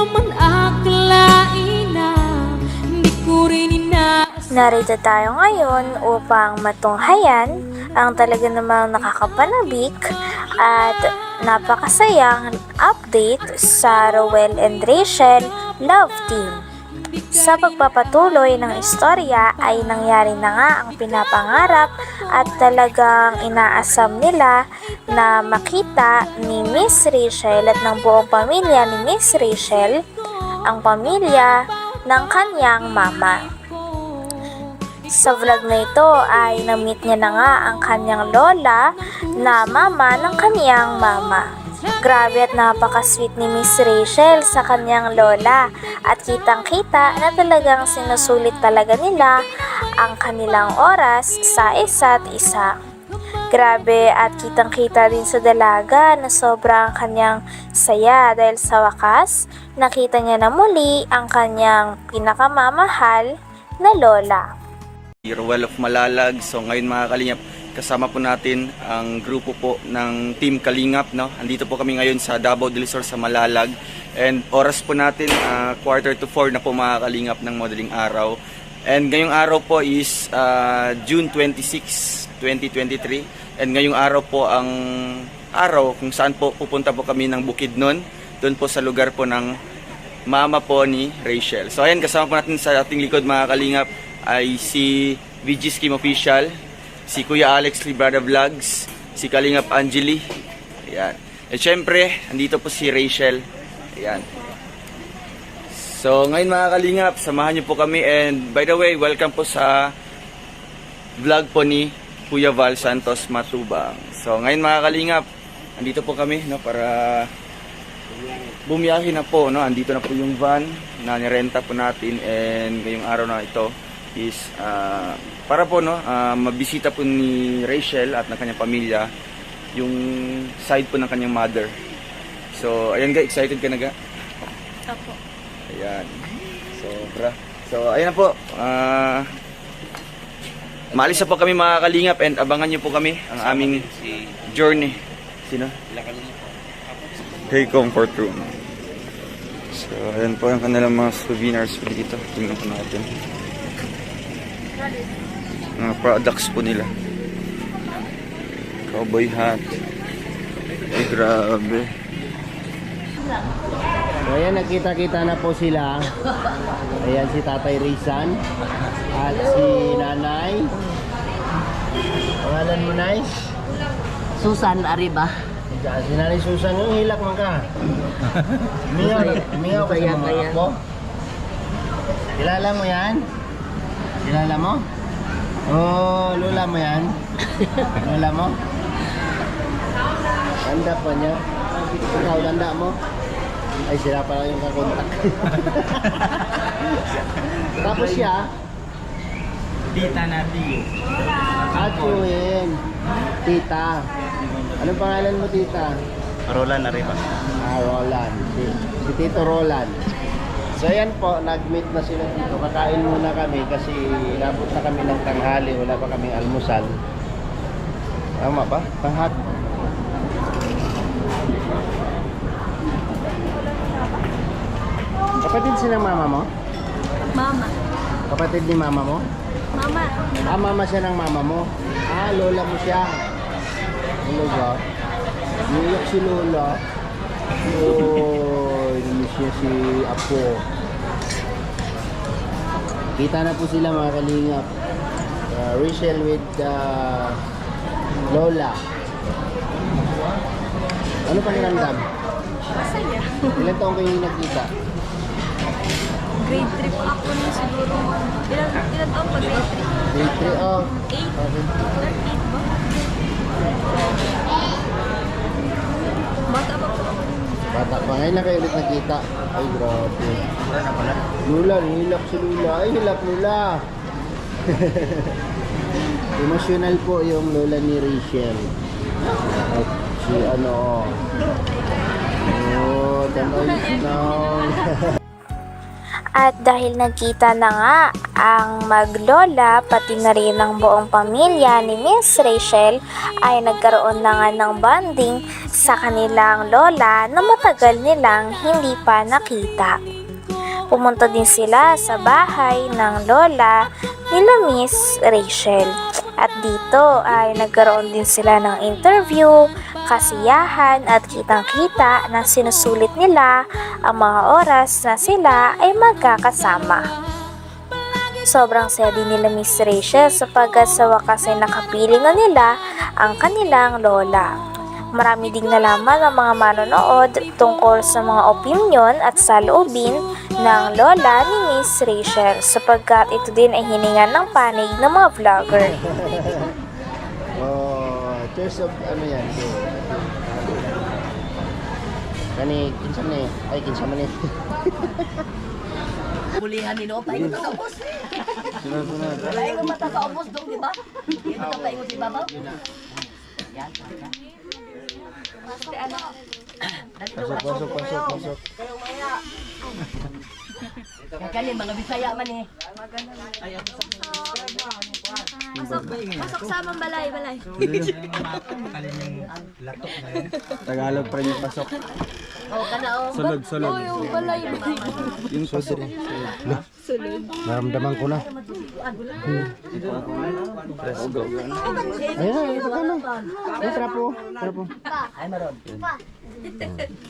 naman akalain na Hindi ko rin inaas Narito tayo ngayon upang matunghayan ang talaga namang nakakapanabik at napakasayang update sa Rowell and Rachel Love Team. Sa pagpapatuloy ng istorya ay nangyari na nga ang pinapangarap at talagang inaasam nila na makita ni Miss Rachel at ng buong pamilya ni Miss Rachel ang pamilya ng kanyang mama. Sa vlog na ito ay na-meet niya na nga ang kanyang lola na mama ng kanyang mama. Grabe at napaka-sweet ni Miss Rachel sa kanyang lola at kitang-kita na talagang sinusulit talaga nila ang kanilang oras sa isa't isa. Grabe at kitang-kita din sa dalaga na sobrang kanyang saya dahil sa wakas nakita niya na muli ang kanyang pinakamamahal na lola. Rowell of Malalag. So ngayon mga Kalingap, kasama po natin ang grupo po ng Team Kalingap. No? Andito po kami ngayon sa Davao del Sur sa Malalag. And oras po natin, ah, quarter to four na po mga Kalingap ng madaling araw. And ngayong araw po is ah, June 26, 2023. And ngayong araw po ang araw kung saan po pupunta po kami ng Bukidnon. Doon po sa lugar po ng mama po ni Rachel. So ayan, kasama po natin sa ating likod mga kalingap ay si VG Scheme Official, si Kuya Alex Librada Vlogs, si Kalingap Angeli. Ayan. At syempre, andito po si Rachel. Ayan. So ngayon mga kalingap, samahan niyo po kami and by the way, welcome po sa vlog po ni Kuya Val Santos Matubang. So ngayon mga kalingap, andito po kami no para bumiyahe na po, no? Andito na po yung van na nirenta po natin and ngayong araw na ito is ah, para po no, ah, mabisita po ni Rachel at ng kanyang pamilya yung side po ng kanyang mother. So, ayan ga, excited ka na ga? Opo. Ayan. Sobra. So, ayan na po. Ah, maalis na po kami mga kalingap and abangan nyo po kami ang aming journey. Sino? Hey Comfort Room. So, ayan po yung kanilang mga souvenirs po dito. Tingnan po natin. Mga products po nila. Cowboy hat. Ay, grabe. So ayan, nakita-kita na po sila. Ayan si Tatay Rizan at si Nanay. Pangalan mo, Nay? Susan Ariba. Si Nanay Susan, yung hilak mo ka. Umiyaw, umiyaw ka sa mga apo. Kilala mo yan? Kilala mo? Oh, lula mo yan? Lula mo? Tanda pa niya. Ikaw, tanda mo? Ay, sila pala yung kakontak. Tapos siya, Tita natin. Atuin. Tita. Anong pangalan mo, tita? Roland Ariba. Ah, Roland. Si, si Tito Roland. So ayan po, nag-meet na sila dito. Kakain muna kami kasi inabot na kami ng tanghali. Wala pa kaming almusal. Tama ba? Panghat. Kapatid sila ng mama mo? Mama. Kapatid ni mama mo? Mama. Ah, mama siya ng mama mo. Ah, lola mo siya. Ano ba? Niyak si lola. Oh, nag-refresh niya si Apo. Kita na po sila mga kalingap. Uh, Rachel with uh, Lola. Ano pa niramdam? Masaya. Ilan taong kayo nagkita? Grade 3 pa ako nun siguro. Ilan, ilan taong pa grade 3? Grade 3, oh. 8? 13? Bata pa. Ngayon na kayo nakita. Ay, grabe. Lula, nihilak si Lula. Ay, hilak Lula. Emotional po yung lola ni Rachel. At si ano, oh, tanoy now. At dahil nagkita na nga Ang maglola pati na rin ang buong pamilya ni Miss Rachel ay nagkaroon na nga ng bonding sa kanilang lola na matagal nilang hindi pa nakita. Pumunta din sila sa bahay ng lola nila Miss Rachel. At dito ay nagkaroon din sila ng interview, kasiyahan at kitang-kita na sinusulit nila ang mga oras na sila ay magkakasama. Sobrang din nila Miss Rachel sapagkat sa wakas ay nakapiling na nila ang kanilang lola. Marami ding nalaman ang mga manonood tungkol sa mga opinion at saloobin ng lola ni Miss Rachel sapagkat ito din ay hiningan ng panig ng mga vlogger. Oh, choice of ano yan? Kani, kinsa ni? Ay, kinsa ni? Bulihan ni no, paingon sa ubos. Sunod. Paingon mata sa ubos dong, di ba? Hindi ka paingon si Babaw. Yan, yan. Pasok, pasok, pasok, pasok. Kaya kanin, mga Bisaya man eh. Pasok sa amang balay, balay. Tagalog pa rin yung pasok. Oh, kana oh. Sulod, sulod. Yung balay. Yung pasok. Naramdaman ko na. Ayun na, ito ka na. Ay, trapo, trapo. Ay, maron.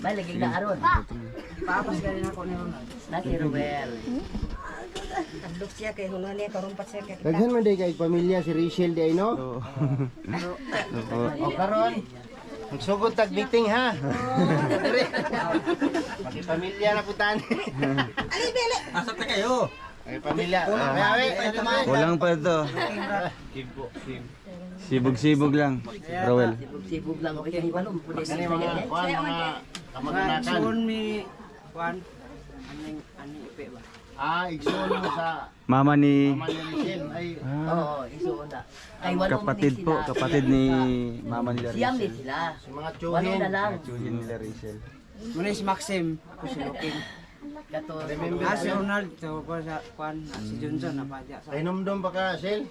May laging na aron. Papas ka rin ako ni Ronald. Na si Ruel. Daghan man day kay pamilya si Rachel di ay no? O karon. Magsugod tag meeting ha. Pati pamilya na putan. Ali bele. Asa ta kayo? Ay pamilya. Kulang pa ito. Sibog-sibog lang. Rowel. Sibog lang ako kay Walong. Pulis Kani mga kuan mga kamag-anakan. mi kuan aning ani ipe ba. Ah, igsoon mo sa Mama ni mama ni Rachel ay Oo, isuon na. Kay Walong kapatid po, kapatid ni Mama nila Siyam din Rachel. sila. sa mga Walong tsuhin. na lang. Tsuhin nila Rachel. Muna si Maxim, ko si Lukin. Kato. Ah, si Ronald, so ko sa kuan, ah, si Johnson na padya sa. Ay numdum pa ka, Rachel?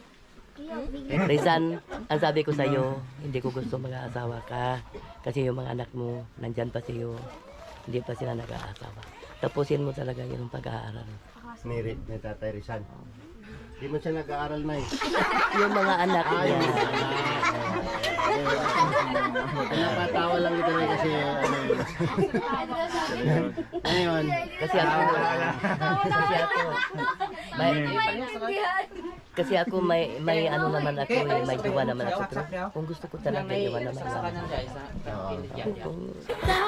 Rizan, ang sabi ko sa'yo, hindi ko gusto mag-aasawa ka. Kasi yung mga anak mo, nandyan pa sa'yo. Hindi pa sila nag-aasawa. Tapusin mo talaga yung pag-aaral. Ni, Ri- ni Tatay Rizal. Di mo siya nag-aaral na eh. Yung mga anak Ay, niya. Napatawa lang ito rin kasi ano yun. Ngayon, Kasi ako, kasi ako, may, kasi ako may, may ano naman ako, eh, may jowa naman ako. Pero kung gusto ko talaga, jowa naman ako. Kung-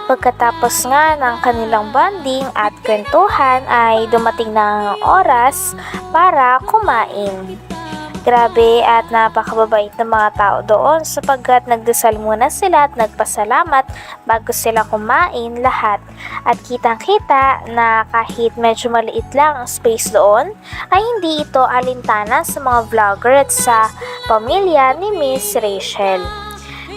Pagkatapos nga ng kanilang bonding at kwentuhan ay dumating na ang oras para kumain. Grabe at napakababait ng mga tao doon sapagkat nagdasal muna sila at nagpasalamat bago sila kumain lahat. At kitang-kita na kahit medyo maliit lang ang space doon, ay hindi ito alintana sa mga vlogger at sa pamilya ni Miss Rachel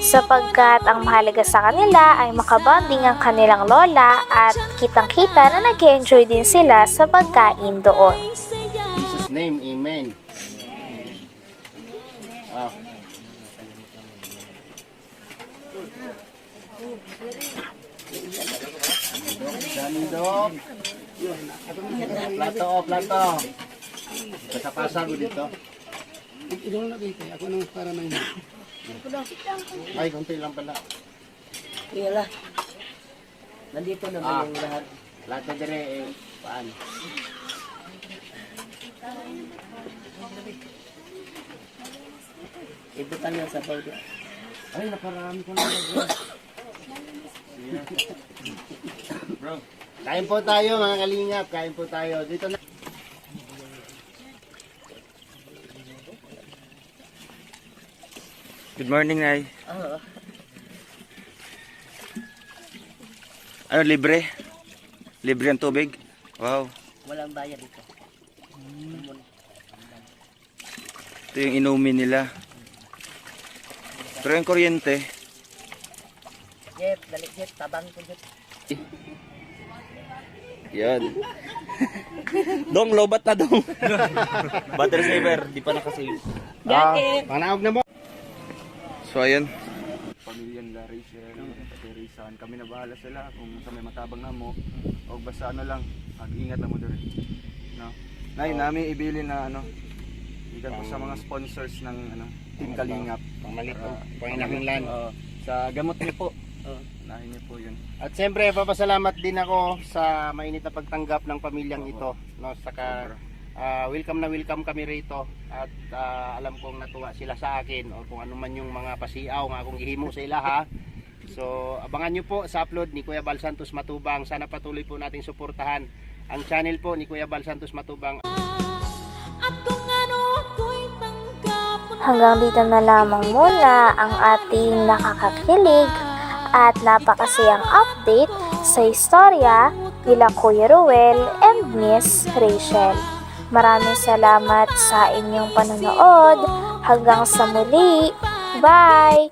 sapagkat ang mahalaga sa kanila ay makabanding ang kanilang lola at kitang-kita na nag enjoy din sila sa pagkain doon. Jesus name, Amen. Sandok. Plato, oh, plato. Pasapasa ko dito. Ay, konti lang pala. Tingala. Nandito naman Ah. yung lahat. Plato dire, eh, paan? Ibutan niya sa bawda. Ay, naparami ko na. Bro. Kain po tayo mga kalingap, kain po tayo. Dito na. Good morning, Nay. Oo. Ano, libre? Libre ang tubig? Wow. Walang bayad dito. Ito yung inumin nila. Pero yung kuryente, Jeff, dali Jeff, tabang ko Jeff. yan. Dong, lobat na dong. Battery saver, di pa nakasave. Ah, Panaog na mo. So ayun. Pamilya nila Rachel, pati Rizan, kami na bahala sila kung sa may matabang na mo. O basta ano lang, mag-ingat lang mo doon. No? Nay, namin ibili na ano, ikan po sa mga sponsors ng ano, Team Kalingap. Pamalit po. Panginahanglan. Oo. sa gamot niyo po. Oo, nahin niyo po yun. At siyempre, papasalamat din ako sa mainit na pagtanggap ng pamilyang ito. No, saka ah, welcome na welcome kami rito at ah, alam kong natuwa sila sa akin o kung ano man yung mga pasiaw nga akong gihimo sa ila ha. So, abangan nyo po sa upload ni Kuya Bal Santos Matubang. Sana patuloy po nating suportahan ang channel po ni Kuya Bal Santos Matubang. Hanggang dito na lamang muna ang ating nakakakilig at napakasayang update sa istorya nila Kuya Ruel and Miss Rachel. Maraming salamat sa inyong panonood. Hanggang sa muli. Bye!